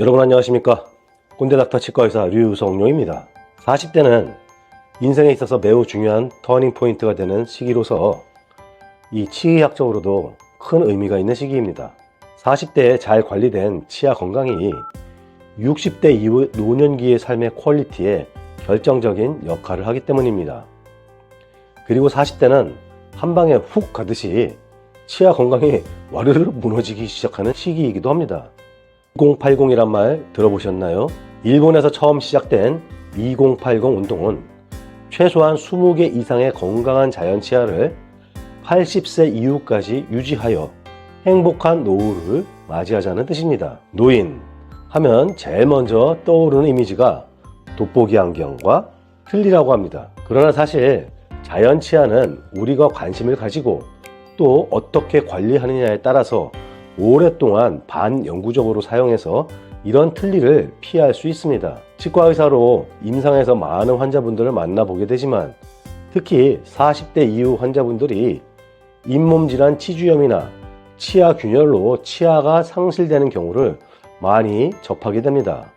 여러분 안녕하십니까? 꼰대 닥터 치과의사 류성룡입니다. 40대는 인생에 있어서 매우 중요한 터닝 포인트가 되는 시기로서 이 치의학적으로도 큰 의미가 있는 시기입니다. 40대에 잘 관리된 치아 건강이 60대 이후 노년기의 삶의 퀄리티에 결정적인 역할을 하기 때문입니다. 그리고 40대는 한 방에 훅 가듯이 치아 건강이 와르르 무너지기 시작하는 시기이기도 합니다 2080이란 말 들어보셨나요? 일본에서 처음 시작된 2080 운동은 최소한 20개 이상의 건강한 자연 치아를 80세 이후까지 유지하여 행복한 노후를 맞이하자는 뜻입니다. 노인 하면 제일 먼저 떠오르는 이미지가 돋보기 안경과 틀니라고 합니다. 그러나 사실 자연 치아는 우리가 관심을 가지고 또 어떻게 관리하느냐에 따라서 오랫동안 반영구적으로 사용해서 이런 틀니를 피할 수 있습니다. 치과 의사로 임상에서 많은 환자분들을 만나보게 되지만 특히 40대 이후 환자분들이 잇몸 질환 치주염이나 치아 균열로 치아가 상실되는 경우를 많이 접하게 됩니다.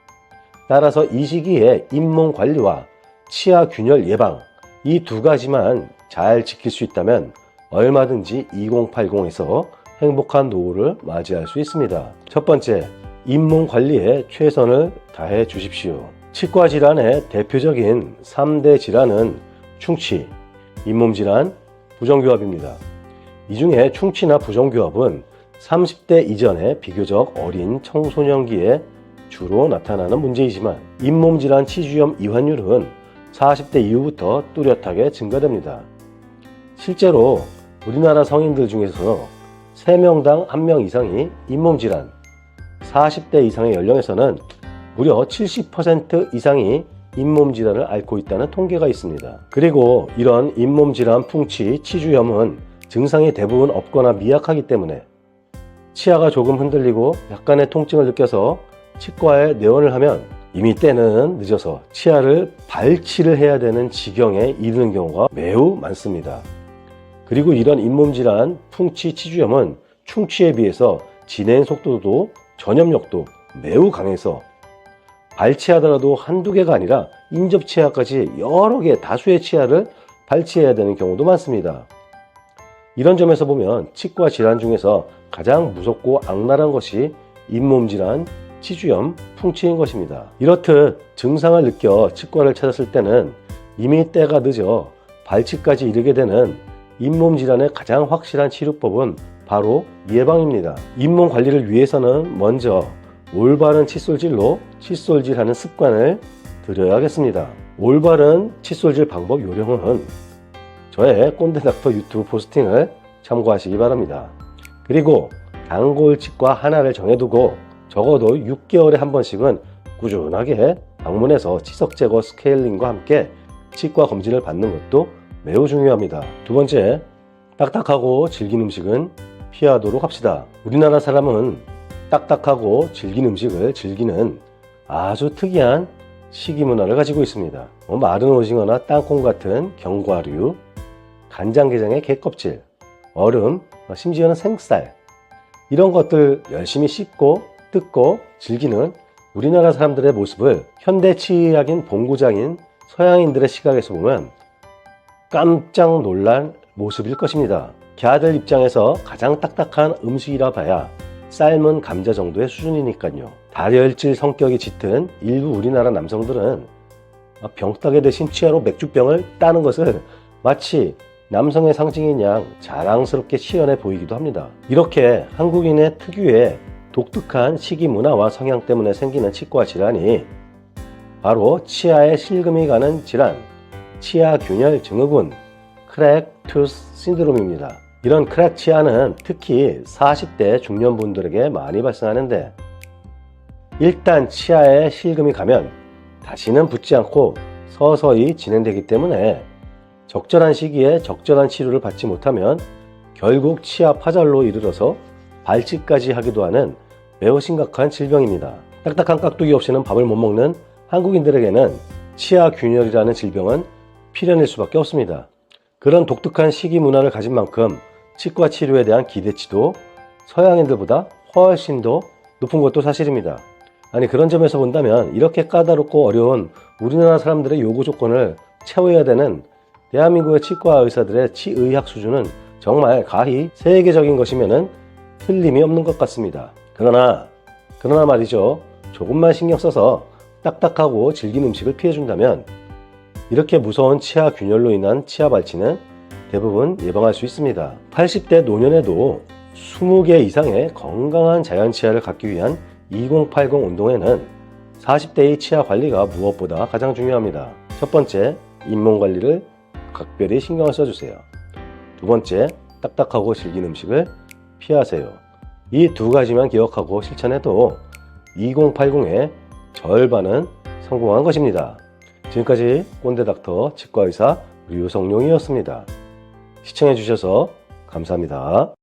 따라서 이 시기에 잇몸 관리와 치아 균열 예방 이 두 가지만 잘 지킬 수 있다면 얼마든지 2080에서 행복한 노후를 맞이할 수 있습니다. 첫 번째, 잇몸 관리에 최선을 다해 주십시오. 치과 질환의 대표적인 3대 질환은 충치, 잇몸 질환, 부정교합입니다. 이 중에 충치나 부정교합은 30대 이전에 비교적 어린 청소년기에 주로 나타나는 문제이지만 잇몸 질환 치주염 이환율은 40대 이후부터 뚜렷하게 증가됩니다. 실제로 우리나라 성인들 중에서 3명당 1명 이상이 잇몸 질환, 40대 이상의 연령에서는 무려 70% 이상이 잇몸 질환을 앓고 있다는 통계가 있습니다. 그리고 이런 잇몸 질환, 풍치, 치주염은 증상이 대부분 없거나 미약하기 때문에 치아가 조금 흔들리고 약간의 통증을 느껴서 치과에 내원을 하면 이미 때는 늦어서 치아를 발치를 해야 되는 지경에 이르는 경우가 매우 많습니다. 그리고 이런 잇몸 질환, 풍치, 치주염은 충치에 비해서 진행 속도도 전염력도 매우 강해서 발치하더라도 한두 개가 아니라 인접 치아까지 여러 개 다수의 치아를 발치해야 되는 경우도 많습니다. 이런 점에서 보면 치과 질환 중에서 가장 무섭고 악랄한 것이 잇몸 질환, 치주염, 풍치인 것입니다. 이렇듯 증상을 느껴 치과를 찾았을 때는 이미 때가 늦어 발치까지 이르게 되는 잇몸 질환의 가장 확실한 치료법은 바로 예방입니다. 잇몸 관리를 위해서는 먼저 올바른 칫솔질로 칫솔질하는 습관을 들여야겠습니다. 올바른 칫솔질 방법 요령은 저의 꼰대 닥터 유튜브 포스팅을 참고하시기 바랍니다. 그리고 단골 치과 하나를 정해두고 적어도 6개월에 한 번씩은 꾸준하게 방문해서 치석 제거 스케일링과 함께 치과 검진을 받는 것도 매우 중요합니다. 두 번째, 딱딱하고 질긴 음식은 피하도록 합시다. 우리나라 사람은 딱딱하고 질긴 음식을 즐기는 아주 특이한 식이 문화를 가지고 있습니다. 뭐 마른 오징어나 땅콩 같은 견과류, 간장게장의 개껍질, 얼음, 심지어는 생쌀 이런 것들 열심히 씹고 뜯고 즐기는 우리나라 사람들의 모습을 현대 치의학인 본고장인 서양인들의 시각에서 보면 깜짝 놀란 모습일 것입니다. 걔들 입장에서 가장 딱딱한 음식이라 봐야 삶은 감자 정도의 수준이니까요. 다혈질 성격이 짙은 일부 우리나라 남성들은 병따개 대신 치아로 맥주병을 따는 것을 마치 남성의 상징인 양 자랑스럽게 치연해 보이기도 합니다. 이렇게 한국인의 특유의 독특한 식이 문화와 성향 때문에 생기는 치과 질환이 바로 치아에 실금이 가는 질환, 치아 균열 증후군, 크랙 투스 신드롬입니다. 이런 크랙 치아는 특히 40대 중년분들에게 많이 발생하는데 일단 치아에 실금이 가면 다시는 붙지 않고 서서히 진행되기 때문에 적절한 시기에 적절한 치료를 받지 못하면 결국 치아 파절로 이르러서 발치까지 하기도 하는 매우 심각한 질병입니다. 딱딱한 깍두기 없이는 밥을 못 먹는 한국인들에게는 치아 균열이라는 질병은 필연일 수밖에 없습니다. 그런 독특한 식이 문화를 가진 만큼 치과 치료에 대한 기대치도 서양인들보다 훨씬 더 높은 것도 사실입니다. 아니 그런 점에서 본다면 이렇게 까다롭고 어려운 우리나라 사람들의 요구 조건을 채워야 되는 대한민국의 치과 의사들의 치의학 수준은 정말 가히 세계적인 것이면은 틀림이 없는 것 같습니다. 그러나 그러나 말이죠. 조금만 신경 써서 딱딱하고 질긴 음식을 피해준다면 이렇게 무서운 치아 균열로 인한 치아 발치는 대부분 예방할 수 있습니다. 80대 노년에도 20개 이상의 건강한 자연 치아를 갖기 위한 2080 운동에는 40대의 치아 관리가 무엇보다 가장 중요합니다. 첫 번째, 잇몸 관리를 각별히 신경을 써주세요. 두 번째, 딱딱하고 질긴 음식을 피하세요. 이 두 가지만 기억하고 실천해도 2080의 절반은 성공한 것입니다. 지금까지 꼰대닥터 치과의사 류성룡이었습니다. 시청해주셔서 감사합니다.